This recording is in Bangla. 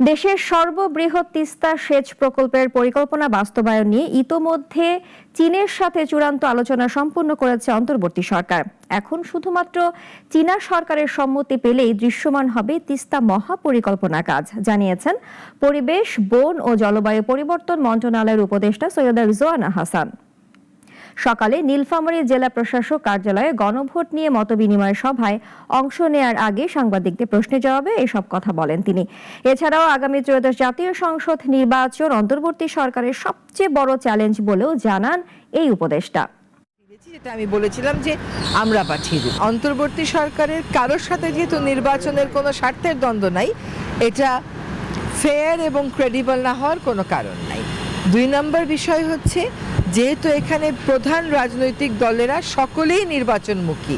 দেশের সর্ববৃহৎ তিস্তা সেচ প্রকল্পের পরিকল্পনা বাস্তবায়ন নিয়ে ইতোমধ্যে চীনের সাথে চূড়ান্ত আলোচনা সম্পূর্ণ করেছে অন্তর্বর্তী সরকার। এখন শুধুমাত্র চীনা সরকারের সম্মতি পেলেই দৃশ্যমান হবে তিস্তা মহাপরিকল্পনা কাজ, জানিয়েছেন পরিবেশ, বন ও জলবায়ু পরিবর্তন মন্ত্রণালয়ের উপদেষ্টা সৈয়দা রিজওয়ানা হাসান। সকালে নীলফামারী জেলা প্রশাসক কার্যালয়ে গণভোট নিয়ে মতবিনিময় সভায় অংশ নেয়ার আগে সাংবাদিকদের প্রশ্নের জবাবে এসব কথা বলেন তিনি। এছাড়াও আগামী ত্রয়োদশ জাতীয় সংসদ নির্বাচন অন্তর্বর্তী সরকারের সবচেয়ে বড় চ্যালেঞ্জ বলেও জানান এই উপদেষ্টা। যেটা আমি বলেছিলাম যে আমরা পাঠিয়ে দিই অন্তর্বর্তী সরকারের কারোর সাথে যেহেতু নির্বাচনের কোনো স্বার্থের দ্বন্দ্ব নাই, এটা ফেয়ার এবং ক্রেডিবল না হওয়ার কোনো কারণ নাই। দুই নম্বর বিষয় হচ্ছে যেহেতু এখানে প্রধান রাজনৈতিক দলেরা সকলেই নির্বাচনমুখী।